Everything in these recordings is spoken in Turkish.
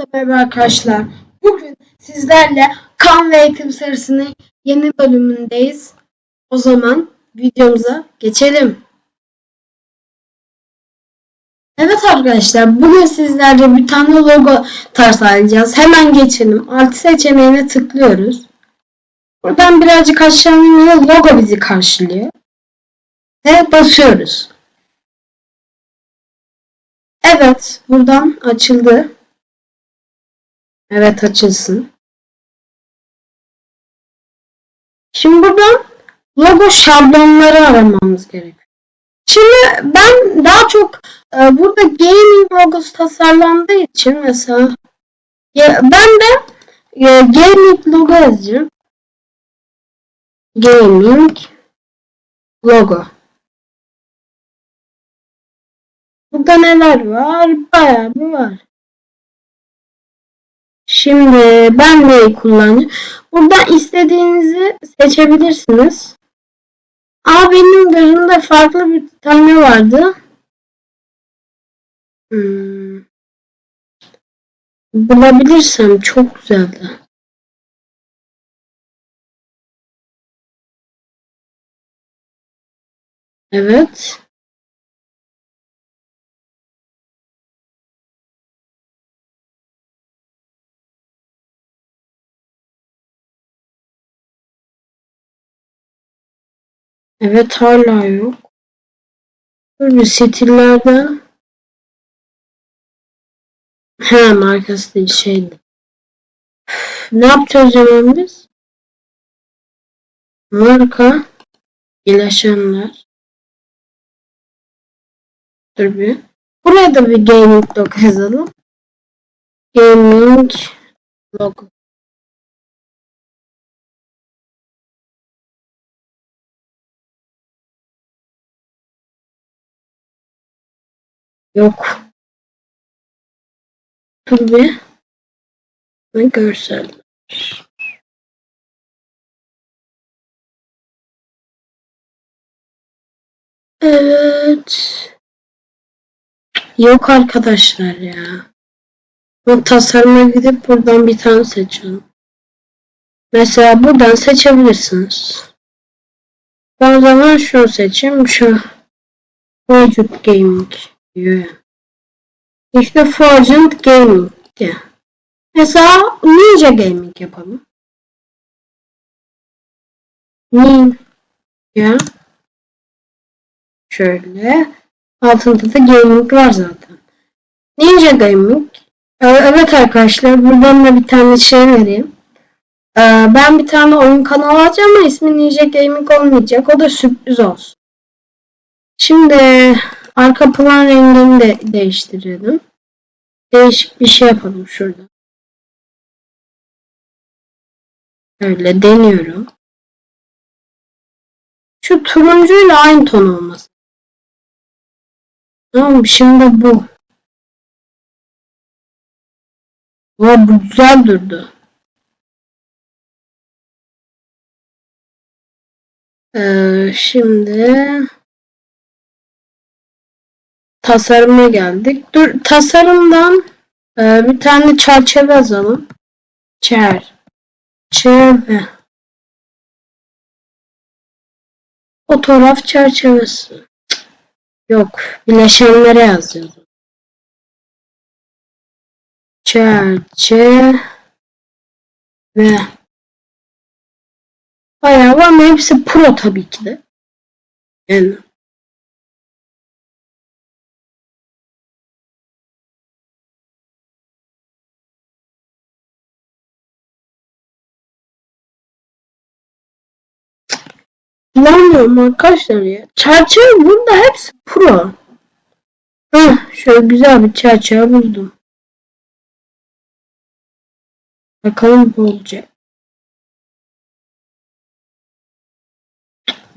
Hepinize merhaba arkadaşlar. Bugün sizlerle kan ve eğitim serisinin yeni bölümündeyiz. O zaman videomuza geçelim. Evet arkadaşlar bugün sizlerle bir tane logo tasarlayacağız. Hemen geçelim. Artı seçeneğine tıklıyoruz. Buradan birazcık aşağı inince logo bizi karşılıyor. Ve basıyoruz. Evet buradan açıldı. Evet açılsın. Şimdi buradan logo şablonları aramamız gerekiyor. Şimdi ben daha çok e, burada gaming logosu tasarlandığı için mesela ya, ben de e, gaming logo yazacağım. Gaming logo. Burada neler var? Bayağı bir var. Şimdi ben neyi kullanacağım? Buradan istediğinizi seçebilirsiniz. Ama benim gözümde farklı bir tane vardı. Hmm. Bulabilirsem çok güzeldi. Evet. Evet hala yok. Bir stillerde. He markası değil şeydi. Ne yapacağız zaman biz? Marka bileşenler. Dur bir. Buraya da bir gaming logo yazalım. Gaming logo. Yok. Dur bir. Ne görsel. Evet. Yok arkadaşlar ya. Bu tasarıma gidip buradan bir tane seçiyorum. Mesela buradan seçebilirsiniz. Ben o zaman şunu seçeyim. Şu Forged Gaming diyor ya. İşte Forged Gaming diye. Mesela Ninja Gaming yapalım. Ninja Şöyle. Altında da gaming var zaten. Ninja Gaming. Ee, Evet arkadaşlar buradan da bir tane şey vereyim. Ee, Ben bir tane oyun kanalı açacağım ama ismi Ninja Gaming olmayacak. O da sürpriz olsun. Şimdi arka plan rengini de değiştirelim. Değişik bir şey yapalım şurada. Öyle deniyorum. Şu turuncuyla aynı ton olması. Tamam şimdi bu. Aa, bu güzel durdu. Ee, şimdi tasarıma geldik. Dur tasarımdan e, bir tane çerçeve yazalım. Çer. Çerçeve. Fotoğraf çerçevesi. Yok. Bileşenlere yazacağız. Çerçeve. Bayağı var ama hepsi pro tabii ki de. Yani. Kullanmıyorum arkadaşlar ya. Çerçeve burada hepsi pro. Heh, şöyle güzel bir çerçeve buldum. Bakalım bu olacak.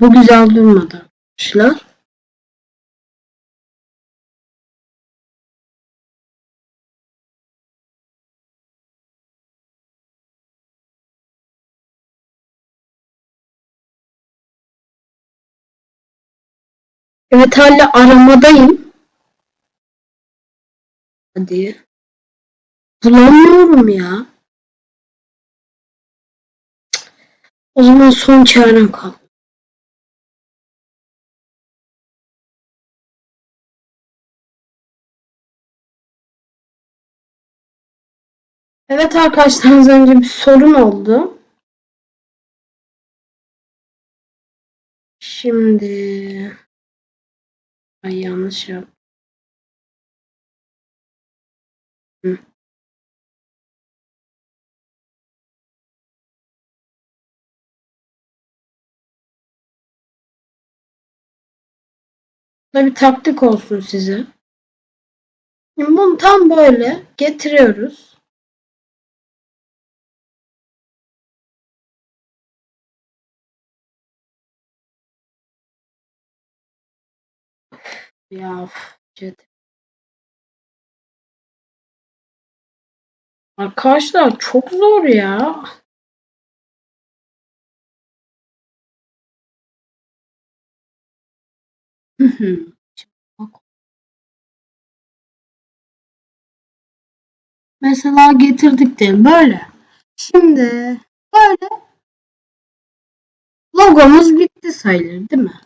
Bu güzel durmadı arkadaşlar. Evet hala aramadayım. Hadi. Bulamıyorum ya. O zaman son çarem kaldı. Evet arkadaşlar az önce bir sorun oldu. Şimdi ay yanlış yap. Hı. Da bir taktik olsun size. Şimdi bunu tam böyle getiriyoruz. Ya cet. Arkadaşlar çok zor ya. Mesela getirdik diyelim böyle. Şimdi böyle logomuz bitti sayılır değil mi?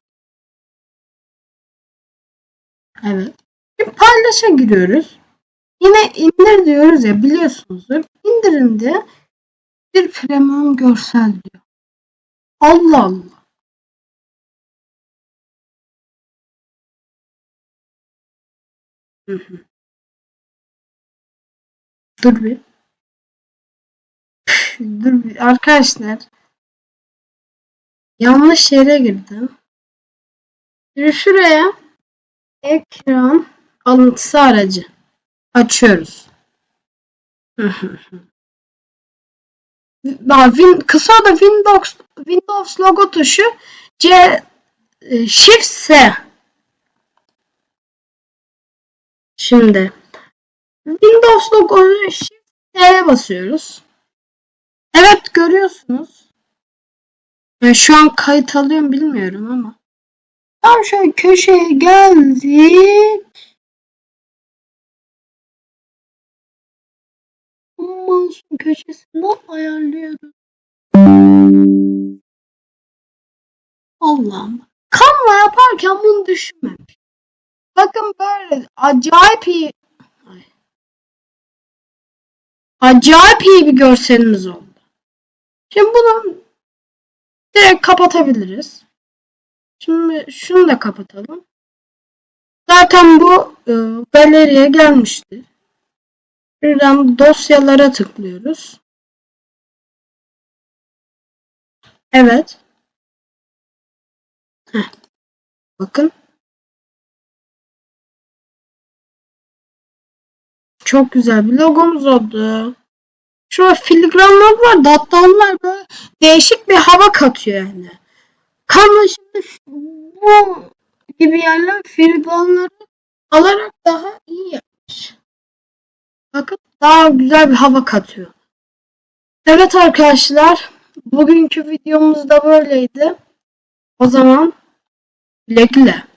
Evet. Şimdi paylaşa giriyoruz. Yine indir diyoruz ya biliyorsunuzdur. İndirimde bir premium görsel diyor. Allah Allah. Dur bir. Dur bir. Arkadaşlar. Yanlış yere girdim. Şimdi şuraya ekran alıntısı aracı açıyoruz. Win, kısa da Windows Windows logo tuşu C e, Shift S. Şimdi Windows logo Shift S'ye basıyoruz. Evet görüyorsunuz. Ben şu an kayıt alıyorum bilmiyorum ama. Şöyle köşeye geldik. Mouse'un köşesinden ayarlıyoruz. Allah'ım. Canva yaparken bunu düşünmemiş. Bakın böyle acayip iyi Ay. acayip iyi bir görselimiz oldu. Şimdi bunu direkt kapatabiliriz. Şimdi şunu da kapatalım. Zaten bu e, galeriye gelmişti. Şuradan dosyalara tıklıyoruz. Evet. Heh. Bakın. Çok güzel bir logomuz oldu. Şurada filigranlar var hatta onlar böyle değişik bir hava katıyor yani. Şimdi bu gibi yerler filigranları alarak daha iyi yapmış. Bakın daha güzel bir hava katıyor. Evet arkadaşlar bugünkü videomuz da böyleydi. O zaman güle güle.